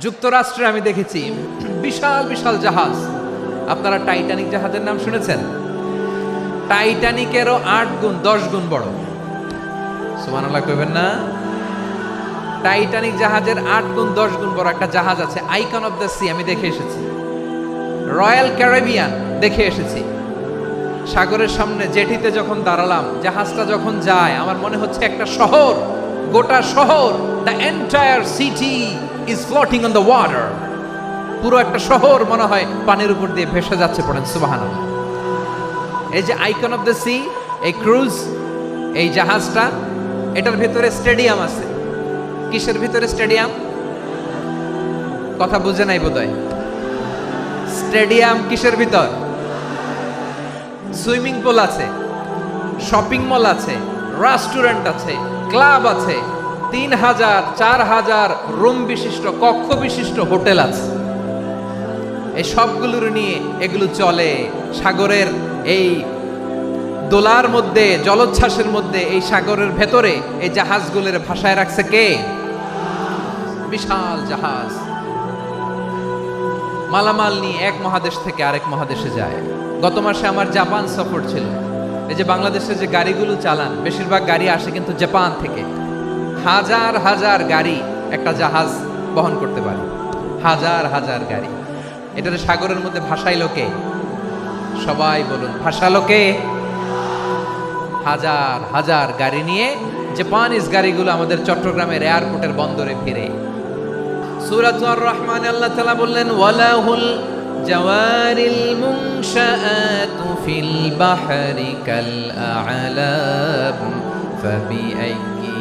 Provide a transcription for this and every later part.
যুক্তরাষ্ট্রে আমি দেখেছি বিশাল বিশাল জাহাজ। আপনারা টাইটানিক জাহাজের নাম শুনেছেন? টাইটানিকেরও আট গুণ, দশ গুণ বড়। সুমান আল্লাহ কইবেন না? টাইটানিক জাহাজের আট গুণ, দশ গুণ বড় একটা জাহাজ আছে, আইকন অফ দ্য সি, আমি দেখে এসেছি। রয়্যাল ক্যারেবিয়ান, দেখে এসেছি। সাগরের সামনে জেটিতে যখন দাঁড়ালাম, জাহাজটা যখন যায়, আমার মনে হচ্ছে একটা শহর, গোটা শহর the entire city is floating on the water পুরো একটা শহর মনে হয় পানির উপর দিয়ে ভেসে যাচ্ছে পড়েন সুবাহান এই যে আইকন অফ দ্য সি এই ক্রুজ এই জাহাজটা, এটার ভিতরে স্টেডিয়াম আছে। কিসের ভিতরে স্টেডিয়াম কথা বুঝে নাই বোধহয়। স্টেডিয়াম কিসের ভিতর? সুইমিং পুল আছে শপিং মল আছে রেস্টুরেন্ট আছে ক্লাব আছে। তিন হাজার চার হাজার রুম বিশিষ্ট, কক্ষ বিশিষ্ট হোটেল আছে। এই সবগুলোর নিয়ে এগুলো চলে সাগরের এই দোলার মধ্যে, জলোচ্ছ্বাসের মধ্যে, এই সাগরের ভেতরে এই জাহাজগুলোর ভাষায় রাখছে কে? বিশাল জাহাজ। মালামাল নিয়ে এক মহাদেশ থেকে আরেক মহাদেশে যায়। গত মাসে আমার জাপান সফর ছিল। এই যে বাংলাদেশে যে গাড়িগুলো চালান, বেশিরভাগ গাড়ি আসে কিন্তু জাপান থেকে। হাজার হাজার গাড়ি একটা জাহাজ বহন করতে পারে। হাজার হাজার গাড়ি। এটাতে সাগরের মধ্যে ভাসাইলো লোকে সবাই বলুন ভাষা লোকে হাজার হাজার গাড়ি নিয়ে জাপানিজ গাড়িগুলো আমাদের চট্টগ্রামের এয়ারপোর্টের বন্দরে ফিরে। সুরাতুর রহমান আল্লাহ তালা বললেন, ওয়ালাহুল জাওয়ারিল মুনশাআতু ফিল বাহরি কাল আ'লাম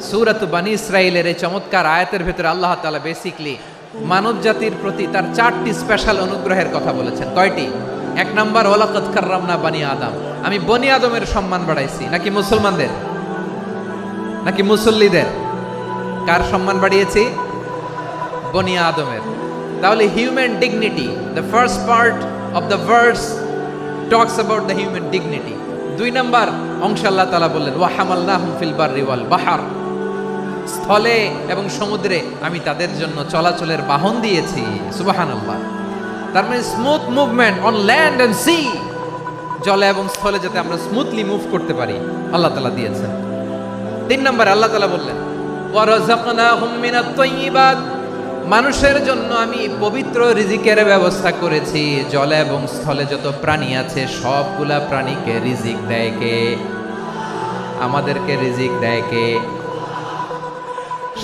সূরাত বানি ইসরাইলের এই চমৎকার আয়াতের ভেতরে আল্লাহ তাআলা বেসিকলি মানব জাতির প্রতি তার চারটি স্পেশাল অনুগ্রহের কথা বলেছেন। কয়টি? এক নম্বর ওলাকত কার্রামনা বানি আদম। আমি বনি আদমের সম্মান বাড়াইছি। নাকি মুসলমানদের? নাকি মুসল্লিদের? কার সম্মান বাড়িয়েছি? বনি আদমের। তাহলে human dignity the first part of the verse talks about the human dignity দুই নম্বর, অংশ আল্লাহ তালা বললেন ওয়াহামাল্লাহুম ফিল বাররি বাহার। স্থলে এবং সমুদ্রে আমি তাদের জন্য চলাচলের বাহন দিয়েছি। সুবাহানাল্লাহ। তার মানে smooth movement on land and sea জলে এবং স্থলে যাতে আমরা স্মুথলি মুভ করতে পারি। আল্লাহ তালা দিয়েছেন। তিন নম্বর আল্লাহ তালা বললেন মানুষের জন্য আমি পবিত্র রিজিকের ব্যবস্থা করেছি। জলে এবং স্থলে যত প্রাণী আছে, সবগুলা প্রাণীকে রিজিক দেয় কে? আমাদেরকে রিজিক দেয় কে?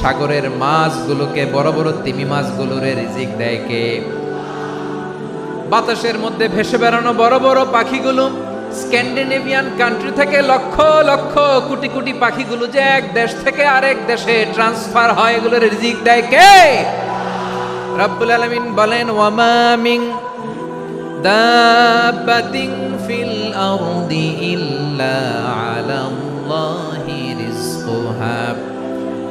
সাগরের মাছগুলোকে, বড় বড় তিমি মাছগুলোরে রিজিক দেয় কে? বাতাসের মধ্যে ভেসে বেড়ানো বড় বড় পাখিগুলো, স্ক্যান্ডিনেভিয়ান কান্ট্রি থেকে লক্ষ লক্ষ কোটি কোটি পাখিগুলো যে এক দেশ থেকে আরেক দেশে ট্রান্সফার হয়, এগুলোর রিজিক দেয় কে? রব্বুল আলামিন বলেন, ওয়ামা মিন দাব্বাতিন ফিল আরদি ইল্লা আলাল্লাহি রিজকুহা।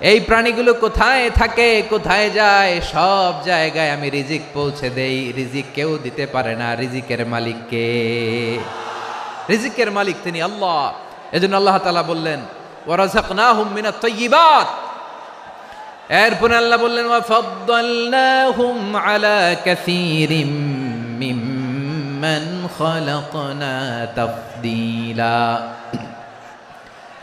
এই প্রাণীগুলো কোথায় থাকে, কোথায় যায়, সব জায়গায় আমি রিজিক পৌঁছে দেই। রিজিক কেউ দিতে পারে না, রিজিকের মালিককে রিজিকের মালিক তিনি আল্লাহ। এজন্য আল্লাহ তালা বললেন তাইয়্যিবাত এরপরে আল্লাহ বললেন আলা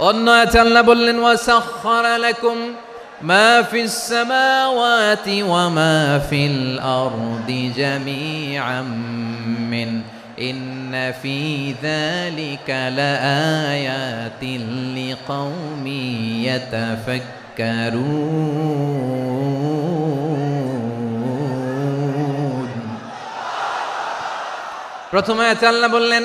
অন্য আয়াতে আল্লাহ বললেন ওয়াসাখখারা লাকুম মা ফিস সামাওয়াতি ওয়া মা ফিল আরদি জামিআম মিন ইন্ন ফি যালিকা লাআয়াতিন লিকাউমি ইয়াতাফাক্কারুন প্রথমে আয়াতে আল্লাহ বললেন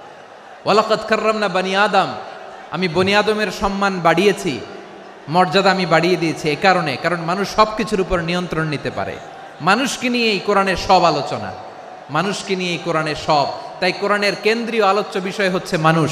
ওয়ালাকাত কার্রামনা বানি আদম। আমি বনি আদমের সম্মান বাড়িয়েছি, মর্যাদা আমি বাড়িয়ে দিয়েছি এ কারণে, কারণ মানুষ সব কিছুর উপর নিয়ন্ত্রণ নিতে পারে। মানুষকে নিয়ে এই কোরআনের সব আলোচনা, মানুষকে নিয়ে এই কোরআনের সব। তাই কোরআনের কেন্দ্রীয় আলোচ্য বিষয় হচ্ছে মানুষ।